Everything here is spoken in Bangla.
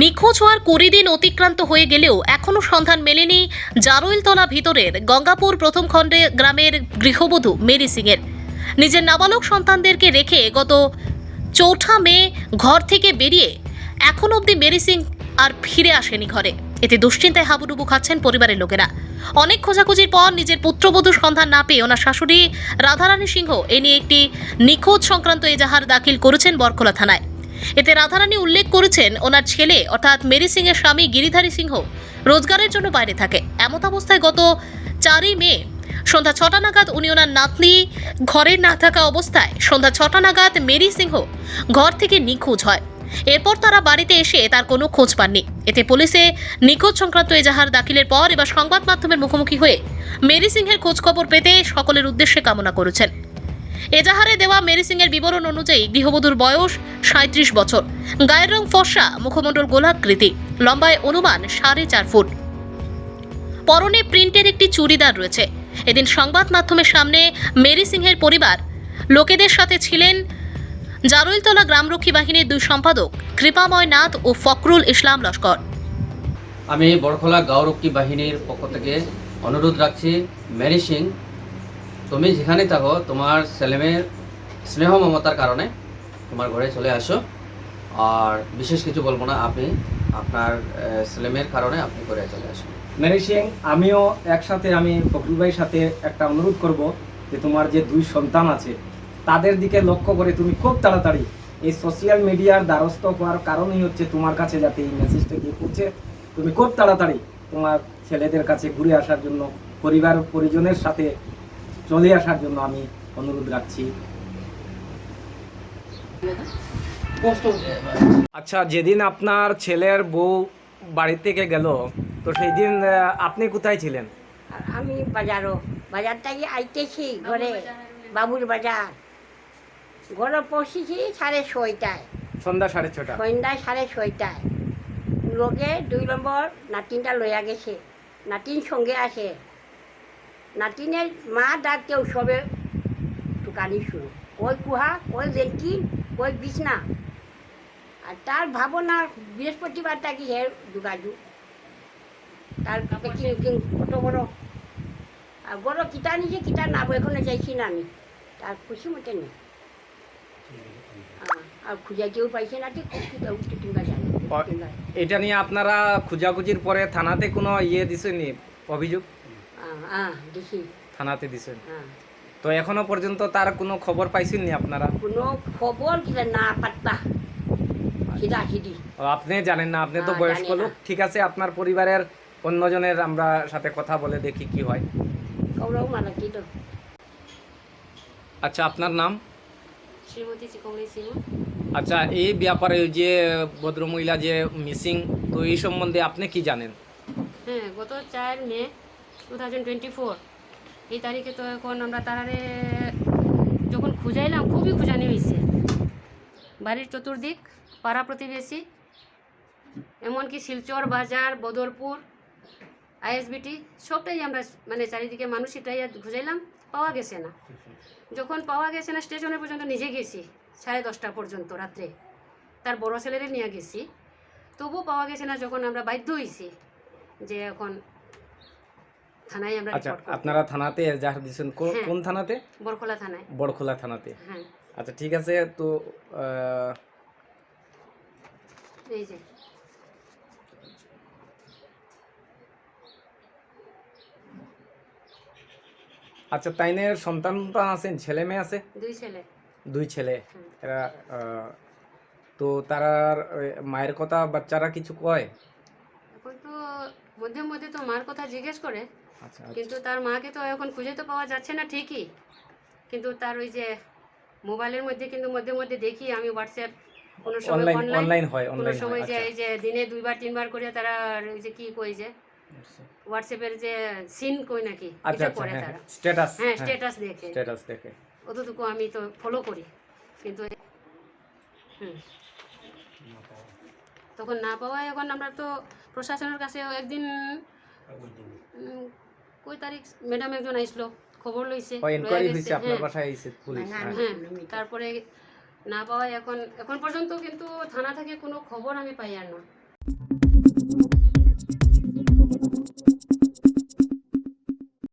নিখোঁজ হওয়ার কুড়ি দিন অতিক্রান্ত হয়ে গেলেও এখনও সন্ধান মেলেনি জারৈলতলা ভিতরের গঙ্গাপুর প্রথম খণ্ডে গ্রামের গৃহবধূ মেরি সিংয়ের। নিজের নাবালক সন্তানদেরকে রেখে গত চৌঠা মে ঘর থেকে বেরিয়ে এখন অবধি মেরি সিং আর ফিরে আসেনি ঘরে। এতে দুশ্চিন্তায় হাবুডুবু খাচ্ছেন পরিবারের লোকেরা। অনেক খোঁজাখুঁজির পর নিজের পুত্রবধূর সন্ধান না পেয়ে ওনার শাশুড়ি রাধারানী সিংহ এ নিয়ে একটি নিখোঁজ সংক্রান্ত এজাহার দাখিল করেছেন বরখোলা থানায়। এতে রাধারানী উল্লেখ করেছেন, ওনার ছেলে, অর্থাৎ মেরি সিং এর স্বামী গিরিধারী সিংহ, রোজগারের জন্য বাইরে থাকে। এমত অবস্থায় গত চারই মে, সন্ধ্যা ছটা নাগাদ উনি ওনার নাতনি ঘরে না থাকা অবস্থায় সন্ধ্যা ছটা নাগাদ মেরি সিংহ ঘর থেকে নিখোঁজ হয়। এরপর তারা বাড়িতে এসে তার কোনো খোঁজ পাননি। এতে পুলিশে নিখোঁজ সংক্রান্ত এজাহার দাখিলের পর এবার সংবাদ মাধ্যমের মুখোমুখি হয়ে মেরি সিংহের খোঁজ খবর পেতে সকলের উদ্দেশ্যে কামনা করেছেন। এজাহারে দেওয়া মেরি সিং এর বিবরণ অনুযায়ী গৃহবধূর বয়স সাঁত্রিশ বছর। গায়ের রং ফর্সা, মুখমণ্ডল গোলাকৃতি। লম্বায় অনুমান সাড়ে চার ফুট। পরনে প্রিন্টের একটি চুড়িদার রয়েছে। এদিন সংবাদ মাধ্যমের সামনে মেরি সিংহের পরিবার লোকেদের সাথে ছিলেন জারুলতলা গ্রামরক্ষী বাহিনীর দুই সম্পাদক কৃপাময় নাথ ও ফখরুল ইসলাম লস্কর। আমি বড়খোলা গাঁওরক্ষী বাহিনীর পক্ষ থেকে অনুরোধ রাখছি, মেরি সিং তুমি যেখানে থাকো, তোমার ছেলেমেয়ের স্নেহ মমতার কারণে তোমার ঘরে চলে আসো। আর বিশেষ কিছু বলব না, আপনি আপনার ছেলেমেয়ের কারণে আপনি ঘরে চলে আসুন। মেরি সিং, আমিও একসাথে, আমি ফখরুল ভাইয়ের সাথে একটা অনুরোধ করব যে তোমার যে দুই সন্তান আছে, তাদের দিকে লক্ষ্য করে তুমি খুব তাড়াতাড়ি এই সোশ্যাল মিডিয়ার দ্বারস্থ হওয়ার কারণই হচ্ছে তোমার কাছে যাতে এই মেসেজটা গিয়ে পৌঁছে। তুমি খুব তাড়াতাড়ি তোমার ছেলেদের কাছে ঘুরে আসার জন্য পরিবার পরিজনের সাথে চলে আসার জন্য আমি অনুরোধ রাখছি। আচ্ছা যেদিন আপনার ছেলের বউ বাড়ি থেকে গেল তো সেই দিন আপনি কোথায় ছিলেন? আমি বাজারও বাজার থেকে আইতেছি ঘরে বাবুর বাজার। ঘরে পৌঁছেছি সাড়ে ছয়টায়। সন্ধ্যা সাড়ে ছটা সন্ধ্যায় সাড়ে ছয়টায়। লোকে দুই নম্বর নাতিনটা লইয়া গেছে। নাতিন সঙ্গে আসে নাতিনের মা ডাকতেও সবে। টুকানি শুরু ওই কুহা? ওই লেট্রিন ওই বিছনা? আর তার ভাবনা বৃহস্পতিবার থাকি হে যোগাযোগ তার কত বড়? আর বড় কিতা নিজে কিতা নাবো এখনও যাইছি না আমি। তার খুশি মতে নেই। আর খুঁজাইতেও পাইছে না ঠিক। এটা নিয়ে আপনারা খোঁজাখুঁজির পরে থানাতে কোনো ইয়ে দিছেনি অভিযোগ? থানাতে দিছেন। হ্যাঁ। তো এখনও পর্যন্ত তার কোনো খবর পাইছেননি আপনারা? কোনো খবর কিতা না পাত্তা। আপনি জানেন না আপনি তো বয়স্ক লোক। ঠিক আছে আপনার পরিবারের অন্যজনের আমরা সাথে কথা বলে দেখি কি হয়। কি আচ্ছা আপনার নাম? আচ্ছা এই ব্যাপারে ওই যে ভদ্রমহিলা যে মিসিং তো এই সম্বন্ধে আপনি কি জানেন? হ্যাঁ গত চার মে টু থাউজেন্ড টোয়েন্টি ফোর এই তারিখে তো এখন আমরা তারারে যখন খুঁজাইলাম, খুবই খুঁজানি হয়েছে বাড়ির চতুর্দিক, পাড়া প্রতিবেশী, এমনকি শিলচর, বাজার, বদরপুর আইএসবিটি সবটাই আমরা মানে চারিদিকে মানুষ এটাই খুঁজাইলাম, পাওয়া গেছে না। যখন পাওয়া গেছে না, স্টেশনে পর্যন্ত নিজে গেছি, সাড়ে দশটা পর্যন্ত রাত্রে। তার বড় ছেলেরে নিয়ে গেছি। তবুও পাওয়া গেছে না, যখন আমরা বাধ্য হয়েছি যে এখন থানায় আমরা আচ্ছা। আপনারা থানাতে এজাহার দিয়েছেন হ্যাঁ। কোন থানাতে? বরখোলা থানায়। বড়খোলা থানাতে। হ্যাঁ। আচ্ছা ঠিক আছে তো এই যে। আচ্ছা তাইনের সন্তান আছেন ছেলে মেয়ে আছে? দুই ছেলে। দুই ছেলে। এরা তো তারার মায়ের কথা বাচ্চারা কিছু কয়? মধ্যে মধ্যে তো মার কথা জিজ্ঞেস করে আচ্ছা কিন্তু তার মাকে তো এখন খুঁজে তো পাওয়া যাচ্ছে না ঠিকই। কিন্তু তার ওই যে মোবাইলের মধ্যে কিন্তু মধ্যে মধ্যে দেখি আমি হোয়াটসঅ্যাপ কোনো সময় অনলাইন হয় কোনো সময় যে আচ্ছা। এই যে দিনে দুইবার তিনবার করে তারা ওই যে কি কই যে হোয়াটসঅ্যাপের যে সিন কই নাকি আচ্ছা এটা আচ্ছা করে হ্যাঁ তারা। স্ট্যাটাস হ্যাঁ স্ট্যাটাস দেখে। স্ট্যাটাস দেখে। অতটুকু আমি তো ফলো করি কিন্তু হুম। তখন না পাওয়ায় এখন আমরা তো প্রশাসনের কাছে একদিন কই তারিখ? ম্যাডাম একজন আইসলো খবর লইছে। হ্যাঁ। হ্যাঁ, হ্যাঁ, তারপরে না পাওয়া এখন এখন পর্যন্ত কিন্তু থানা থেকে কোনো খবর আমি পাই আর না।